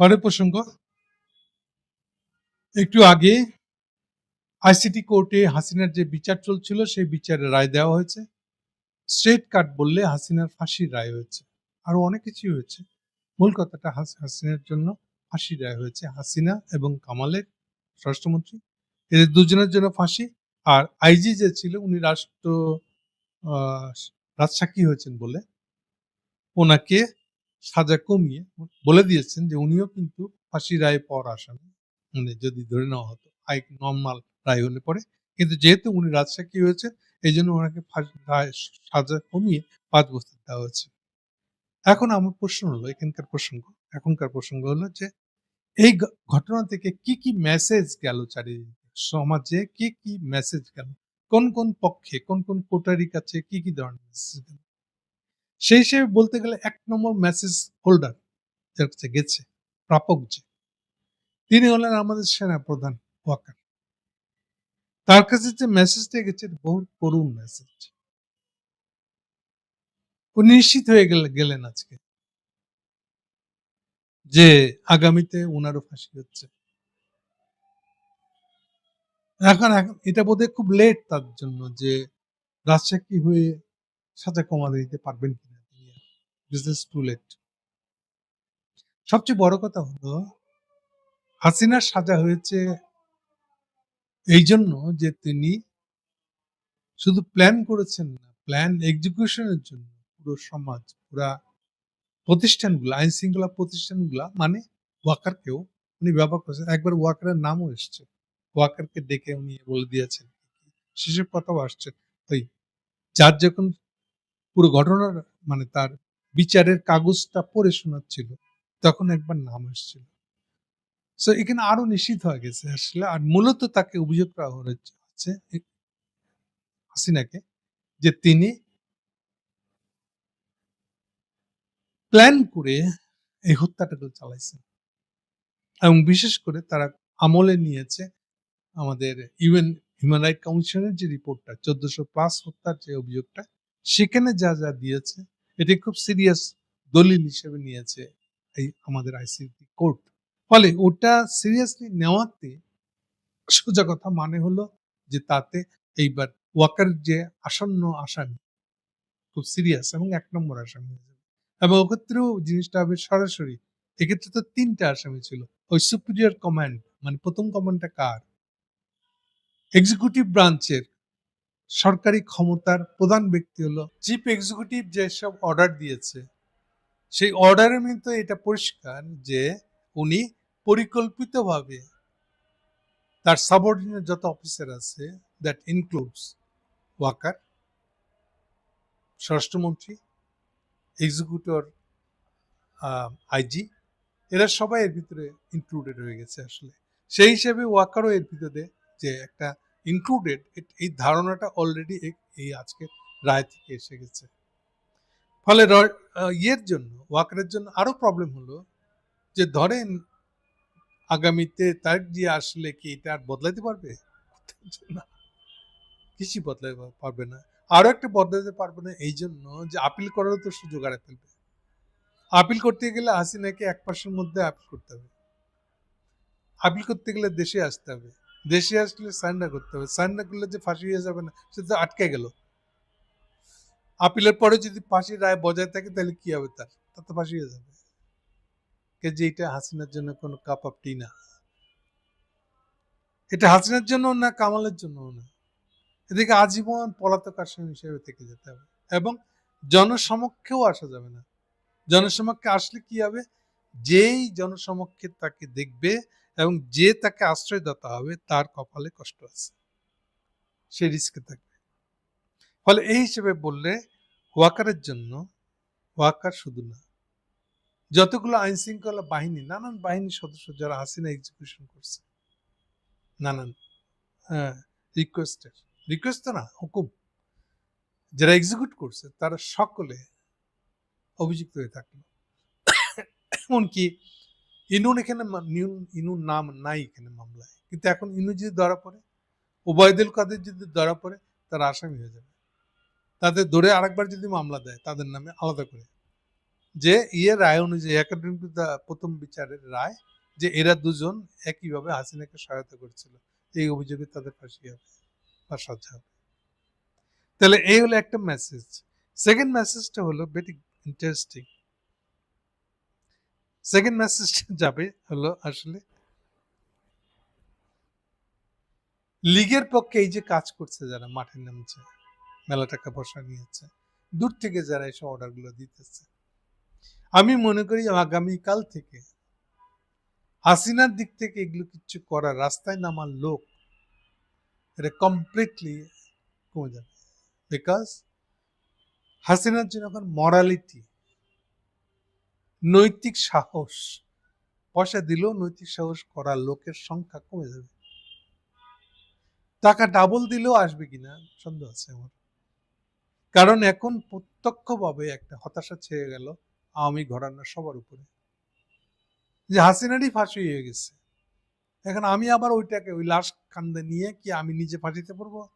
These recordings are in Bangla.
পরের প্রসঙ্গ। একটু আগে আইসিটি কোর্টে হাসিনার যে বিচার চলছিল, সেই বিচারে রায় দেওয়া হয়েছে। স্ট্রেট কাট বললে হাসিনার ফাঁসির রায় হয়েছে। আরও অনেক কিছুই হয়েছে। মূল কথাটা হাসিনার জন্য ফাঁসির রায় হয়েছে। হাসিনা এবং কামালের স্বরাষ্ট্রমন্ত্রী, এদের দুজনের জন্য ফাঁসি। আর আইজি যে ছিল, উনি রাষ্ট্র রাজসাক্ষী হয়েছেন বলে। ওনাকে সাজা কমিয়ে বলে দিয়েছেন যে উনিও কিন্তু ফাঁসি রায় পাওয়ার আসামি মানে যদি ধরে নেওয়া হতো, আই নর্মাল রায় হলে পরে। কিন্তু যেহেতু উনি রাজসাক্ষী হয়েছে এই জন্য ওনাকে সাজা কমিয়ে পাঁচ বছর দেওয়া হয়েছে। এখন আমার প্রশ্ন হলো, এখানকার প্রসঙ্গ, এখনকার প্রসঙ্গ হলো যে এই ঘটনা থেকে কি কি মেসেজ গেল চারিদিকে? সমাজে কি কি মেসেজ গেল? কোন কোন পক্ষে, কোন কোন কোটারির কাছে কি কি ধরনের মেসেজ গেল? সেই হিসেবে বলতে গেলে এক নম্বর মেসেজ হোল্ডার যার কাছে গেছে, প্রাপক যে, তিনি হলেন আমাদের সেনা প্রধান ওয়াকার। তার কাছে যে মেসেজটা গেছে বহু করুণ মেসেজ নিশ্চিত হয়ে গেলে, গেলেন আজকে। যে আগামীতে ওনারও ফাঁসি হচ্ছে। এখন এখন এটা বোধহয় খুব লেট তার জন্য যে রাজশাহী হয়ে সাজা কমাতে দিতে পারবেন কিনা। বিজনেস টু লেট সবচেয়ে বড় কথা হলো, হাসিনার সাজা হয়েছে এই জন্য যে তিনি শুধু প্ল্যান করেছেন না প্ল্যান এক্সিকিউশনের জন্য পুরো সমাজ, পুরা প্রতিষ্ঠানগুলো, আইন শৃঙ্খলা প্রতিষ্ঠানগুলা মানে ওয়াকারকেও উনি ব্যবহার করেছেন। একবার ওয়াকারের নামও এসছে। ওয়াকারকে ডেকে উনি বলে দিয়েছেন সেসব কথাও আসছে। ওই যার যখন পুরো ঘটনার মানে তার বিচারের কাগজটা পড়ে শোনাচ্ছিল। তখন একবার নাম আসছিল। সো এখানে আরও নিশ্চিত হয়ে গেছে আসলে। আর মূলত তাকে অভিযোগ করা হচ্ছে হাসিনাকে যে তিনি প্ল্যান করে এই হত্যাটাকে চালাইছেন। এবং বিশেষ করে তারা আমলে নিয়েছে আমাদের ইউএন হিউম্যান রাইট কমিশনের যে রিপোর্টটা, চোদ্দশো প্লাস হত্যার যে অভিযোগটা, সেখানে যা যা দিয়েছে এটি খুব সিরিয়াস দলিল হিসেবে নিয়েছে এই আমাদের আইসিটি কোর্ট ফলে ওটা সিরিয়াসলি নেওয়াতে সোজা কথা মানে হলো যে তাতে এইবার ওয়াকার যে আসন্ন আসামি, খুব সিরিয়াস এবং এক নম্বর আসামি হয়ে যাবে। এবং ওক্ষেত্রেও জিনিসটা হবে সরাসরি। এক্ষেত্রে তো তিনটা আসামি ছিল। ওই সুপিরিয়র কমান্ড মানে প্রথম কমান্ডটা কার? এক্সিকিউটিভ ব্রাঞ্চের সরকারি ক্ষমতার প্রধান ব্যক্তি হলো চিফ এক্সিকিউটিভ যেসব অর্ডার দিয়েছে, সেই অর্ডারের মধ্যে এটা পরিষ্কার যে উনি পরিকল্পিতভাবে তার সাবঅর্ডিনেট যত অফিসার আছে দ্যাট ইনক্লুডস ওয়াকার স্বরাষ্ট্রমন্ত্রী এক্সিকিউটর আইজি এরা সবাই এর ভিতরে ইনক্লুডেড হয়ে গেছে আসলে। সেই হিসেবে ওয়াকারও এর ভিতরে যে একটা ইনক্লুডেড এই ধারণাটা অলরেডি এই আজকের রায় থেকে এসে গেছে। ফলে ইয়ের জন্য, ওয়াকারের জন্য আরও প্রবলেম হলো যে ধরেন আগামীতে তার যে আসলে কি এটা আর বদলাতে পারবে? না, কিছুই বদলাতে পারবে না। আরও একটা বদলাতে পারবে না, এই জন্য যে আপিল করারও তো সুযোগ হারা ফেলবে আপিল করতে গেলে হাসিনাকে এক মাসের মধ্যে আপিল করতে হবে। আপিল করতে গেলে দেশে আসতে হবে। দেশে আসলে সারেন্ডার করতে হবে। সারেন্ডার করলে যে ফাঁসি হয়ে যাবে না সেটা তো আটকে গেল। আপিলের পরে যদি ফাঁসির রায় বজায় থাকে, তাহলে কি হবে তার? তার তো ফাঁসি হয়ে যাবে। কে যে এটা হাসিনার জন্য কোনো কাপ টি না। এটা হাসিনার জন্য না, কামালের জন্য না। এদিকে আজীবন পলাতক আসামি হিসেবে থেকে যেতে হবে। এবং জনসমক্ষেও আসা যাবে না। জনসমক্ষে আসলে কি হবে? যেই জনসমক্ষে তাকে দেখবে এবং যে তাকে আশ্রয়দাতা হবে, তার কপালে কষ্ট আছে। সে রিস্কে থাকবে। ফলে এই হিসেবে বললে, ওয়াকারের জন্য ওয়াকার শুধু না, যতগুলো আইন শৃঙ্খলা বাহিনী, নানান বাহিনীর সদস্য যারা হাসিনা এক্সিকিউশন করছে, নানান রিকোয়েস্টের রিকোয়েস্ট তো না, হুকুম, যারা এক্সিকিউট করছে, তারা সকলে অভিযুক্ত হয়ে থাকল। এমনকি ইনুন এখানে ইনুর নাম নাই এখানে মামলায়। কিন্তু এখন ইনু যদি ধরা পড়ে ওবায়দুল কাদের যদি ধরা পড়ে, তারা আসামি হয়ে যাবে। তাদের ধরে আরেকবার যদি মামলা দেয়, তাদের নামে আলাদা করে। যে ইয়ে রায় অনুযায়ী একাডেমিক প্রথম বিচারের রায়, যে এরা দুজন একইভাবে হাসিনাকে সহায়তা করেছিল, এই অভিযোগে তাদের ফাঁসি হবে বা সাজা হবে। তাহলে এই হলো একটা মেসেজ সেকেন্ড মেসেজটা হলো ভেরি ইন্টারেস্টিং সেকেন্ড মেসেজটা যাবে হলো আসলে লিগের পক্ষে এই যে কাজ করছে যারা মাঠে নামছে, মেলা টাকা পয়সা নিয়েছে, দূর থেকে যারা এসব অর্ডারগুলো দিতেছে, আমি মনে করি আগামীকাল থেকে হাসিনার দিক থেকে এগুলো কিছু করার রাস্তায় নামার লোক এটা কমপ্লিটলি কমে যাবে। বিকজ হাসিনার জন্য এখন মরালিটি নৈতিক সাহস। পয়সা দিলেও নৈতিক সাহস করার লোকের সংখ্যা কমে যাবে। টাকা ডাবল দিলেও আসবে কিনা সন্দেহ আছে আমার। কারণ এখন প্রত্যক্ষভাবে একটা হতাশা ছেয়ে গেল আওয়ামী ঘরানার সবার উপরে। যে হাসিনারই ফাঁসি হয়ে গেছে। এখন আমি আবার ওইটাকে ওই লাশ কান্দে নিয়ে কি আমি নিজে ফাঁসিতে পড়ব?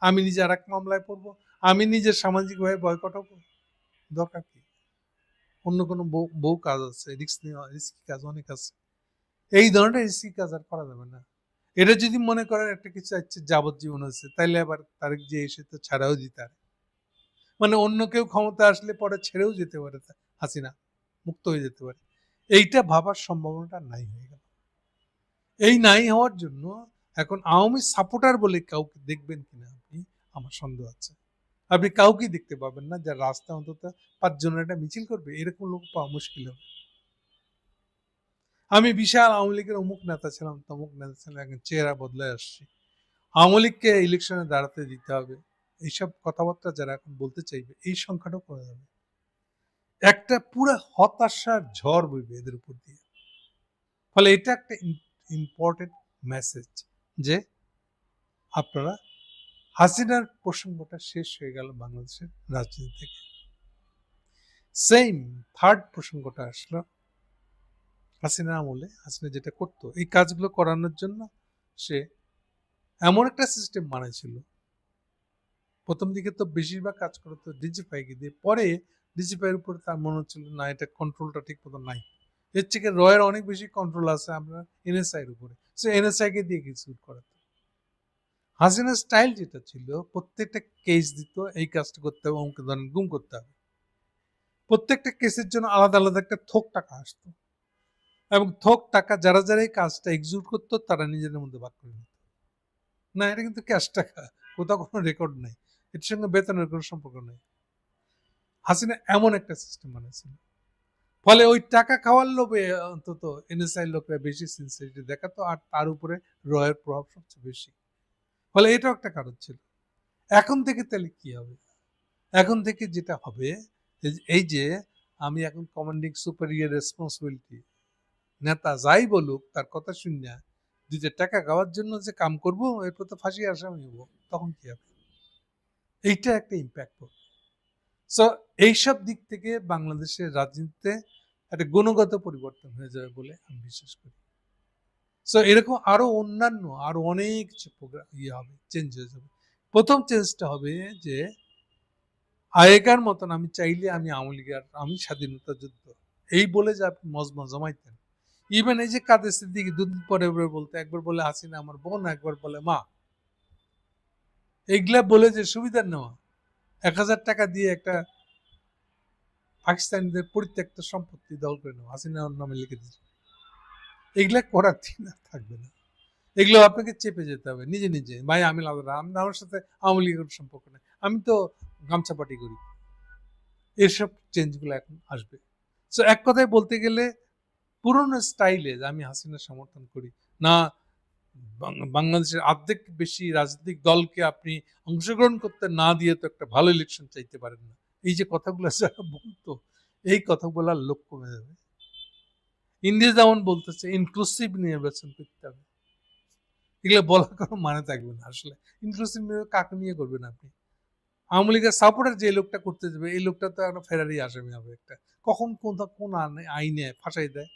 আমি নিজে আর এক মামলায় পড়ব? আমি নিজে সামাজিকভাবে বয়কট হব? দরকার কি? অন্য কোনো বউ কাজ আছে, রিস্ক নেওয়া রিস্কি কাজ অনেক আছে। এই ধরনের রিস্কি কাজ আর করা যাবে না। এটা যদি মনে করেন একটা কিছু আছে যাবজ্জীবন আছে তাইলে আবার তারিখ যে এসে তো ছাড়াও দিতে মানে অন্য কেউ ক্ষমতা আসলে পরে ছেড়েও যেতে পারে হাসিনা, মুক্ত হয়ে যেতে পারে। এইটা ভাবার সম্ভাবনাটা নাই হয়ে গেল। এই নাই হওয়ার জন্য এখন আওয়ামী সাপোর্টার বলে কাউকে দেখবেন কিনা আপনি, আমার সন্দেহ আছে। আপনি কাউকে দেখতে পাবেন না, যার রাস্তা অন্তত পাঁচজনের একটা মিছিল করবে, এরকম লোক পাওয়া মুশকিল হবে। আমি বিশাল আওয়ামী লীগের অমুক নেতা ছিলাম, তমুক নেতা ছিলাম, এখন চেহারা বদলে আসছি। আওয়ামী লীগকে ইলেকশনে দাঁড়াতে দিতে হবে। এইসব কথাবার্তা যারা এখন বলতে চাইবে, এই সংখ্যাটাও কমে যাবে। একটা পুরো হতাশার ঝড় বইবে এদের উপর দিয়ে। ফলে এটা একটা ইম্পর্টেন্ট মেসেজ যে আপনারা হাসিনার প্রসঙ্গটা শেষ হয়ে গেল বাংলাদেশের রাজনীতি থেকে। সেম থার্ড প্রসঙ্গটা আসলো। হাসিনা আমলে হাসিনা যেটা করতো, এই কাজগুলো করানোর জন্য সে এমন একটা সিস্টেম বানিয়েছিল প্রথম দিকে তো বেশিরভাগ কাজ করতো ডিজিফাইকে দিয়ে পরে ডিজিফাইয়ের উপরে তার মনে হচ্ছিল, না, এটা কন্ট্রোলটা ঠিক মতো নাই। এর থেকে রয়ের অনেক বেশি কন্ট্রোল আছে আমরা এনএসআই এর উপরে। সে এনএসআই কে দিয়ে কিছু করাতো। হাসিনার স্টাইল যেটা ছিল, প্রত্যেকটা কেস দিত, এই কাজটা করতে হবে অমুক ধরনের গুম করতে হবে। প্রত্যেকটা কেসের জন্য আলাদা আলাদা একটা থোক টাকা আসতো। এবং থোক টাকা যারা যারা এই কাজটা এক্সিকিউট করতো, তারা নিজেদের মধ্যে ভাগ করে নিত। না, এটা কিন্তু ক্যাশ টাকা, কোথাও কোনো রেকর্ড নেই। এর সঙ্গে বেতনের কোনো সম্পর্ক নেই। হাসিনা এমন একটা সিস্টেম বানিয়েছিল। ফলে ওই টাকা খাওয়ার লোভে, অন্তত এনএসআই লোকরা বেশি সিনসিয়ারিটি দেখাতো, আর তার উপরে রয়ের প্রভাব সবচেয়ে বেশি। ফলে এটাও একটা কারণ ছিল। এখন থেকে তাহলে কি হবে? এখন থেকে যেটা হবে, এই- যে আমি এখন কমান্ডিং সুপারিয়ার রেসপন্সিবিলিটি নেতা যাই বলুক, তার কথা শুনিয়া দুইটা টাকা খাওয়ার জন্য যে কাম করব, এরপর তো ফাঁসি আসামি হব, তখন কি হবে? এইটা একটা ইম্প্যাক্ট পড়বে। সো এইসব দিক থেকে বাংলাদেশের রাজনীতিতে একটা গুণগত পরিবর্তন হয়ে যাবে বলে আমি বিশ্বাস করি। সো এরকম আরও অন্যান্য, আরও অনেক ইয়ে হবে চেঞ্জ হয়ে যাবে প্রথম চেঞ্জটা হবে যে, আগেকার মতন আমি চাইলে আমি আওয়ামী লীগের, আমি স্বাধীনতা যুদ্ধ। এই বলে যে আপনি মজমা জমাইতেন। ইভেন এই যে কাদের সিদ্দিকি দুদিন পরে বলতে, একবার বলে হাসিনা আমার বোন, একবার বলে মা। এইগুলা বলে যে সুবিধার নেওয়া। এক হাজার টাকা দিয়ে একটা পাকিস্তানিদের পরিত্যক্ত সম্পত্তি দল করে নেওয়া হাসিনা নামে লিখে দিচ্ছে এগুলা করার আর থাকবে না। এগুলো আপনাকে চেপে যেতে হবে, নিজে নিজে। ভাই, আমি লাউরা আমি আমার সাথে আওয়ামী লীগের সম্পর্ক নেই। আমি তো গামছা পার্টি করি। এসব চেঞ্জগুলো এখন আসবে। সো এক কথায় বলতে গেলে, পুরনো স্টাইলে আমি হাসিনা সমর্থন করি, না বাংলাদেশের অর্ধেক বেশি রাজনৈতিক দলকে আপনি অংশগ্রহণ করতে না দিয়ে তো একটা ভালো ইলেকশন চাইতে পারেন না। এই যে কথাগুলো যারা বলতো, এই কথা বলার লোক কমে যাবে। ইন্ডিয়া যেমন বলতেছে ইনক্লুসিভ নির্বাচন করতে হবে। এগুলো বলার কোনো মানে থাকবে না আসলে। ইনক্লুসিভ কাকে নিয়ে করবেন আপনি? আওয়ামী লীগের সাপোর্টার যে লোকটা করতে যাবে, এই লোকটা তো একটা ফেরারি আসামি হবে একটা। কখন কোন কোন আইনে- ফাঁসাই দেয়?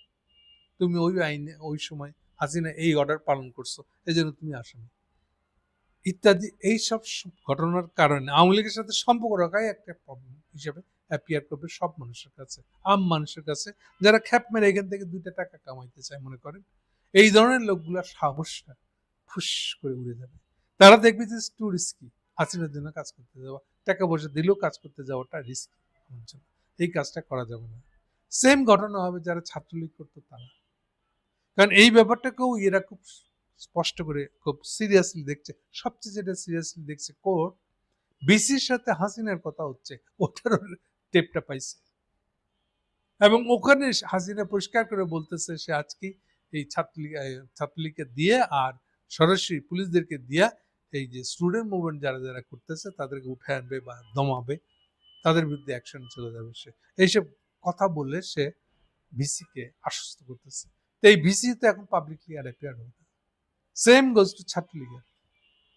তুমি ওই আইনে, ওই সময় হাসিনা এই অর্ডার পালন করছ, এই জন্য তুমি আসামি ইত্যাদি, এইসব ঘটনার কারণে আওয়ামী লীগের সাথে সম্পর্ক রাখাই একটা প্রবলেম হিসেবে অ্যাপিয়ার করবে সব মানুষের কাছে, আম মানুষের কাছে। যারা খ্যাপ মেরে এখান থেকে দুইটা টাকা কামাইতে চায়, মনে করেন। এই ধরনের লোকগুলোর সাহসটা ফুস করে উড়ে যাবে। তারা দেখবে যে টু রিস্কি হাসিনার জন্য কাজ করতে যাওয়া, টাকা পয়সা দিলেও কাজ করতে যাওয়াটা রিস্কি এই কাজটা করা যাবে না। সেম ঘটনা হবে যারা ছাত্রলীগ করতো তারা। কারণ এই ব্যাপারটাকেও এরা খুব স্পষ্ট করে, খুব সিরিয়াসলি দেখছে। সবচেয়ে যেটা সিরিয়াসলি দেখছে কোর্ট বিসির সাথে হাসিনার কথা হচ্ছে। ওটারও টেপটা পাইছে। এবং ওখানে হাসিনা পরিষ্কার করে বলতেছে সে আজকে এই ছাত্রলীগ ছাত্রলীগকে দিয়ে আর সরাসরি পুলিশদেরকে দিয়ে এই যে স্টুডেন্ট মুভমেন্ট যারা যারা করতেছে তাদেরকে উঠে আনবে বা দমাবে, তাদের বিরুদ্ধে অ্যাকশন চলে যাবে সে। এইসব কথা বলে সে ভিসিকে আশ্বস্ত করতেছে। তো এই ভিসি তো এখন পাবলিকলি আর অ্যাপিয়ার হবে সেম গোজ টু ছাত্রলীগের।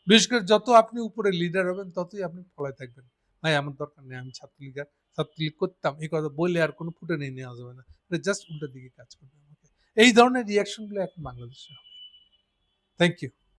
বিশেষ করে যত আপনি উপরে লিডার হবেন ততই আপনি ফলায় থাকবেন। ভাই, আমার দরকার নেই, আমি ছাত্রলীগের ছাত্রলীগ করতাম, এই কথা বললে আর কোনো ফুটে নিয়ে নেওয়া যাবে না। জাস্ট উল্টো দিকে কাজ করবে আমাকে। এই ধরনের রিয়াকশনগুলো এখন বাংলাদেশে হবে। Thank you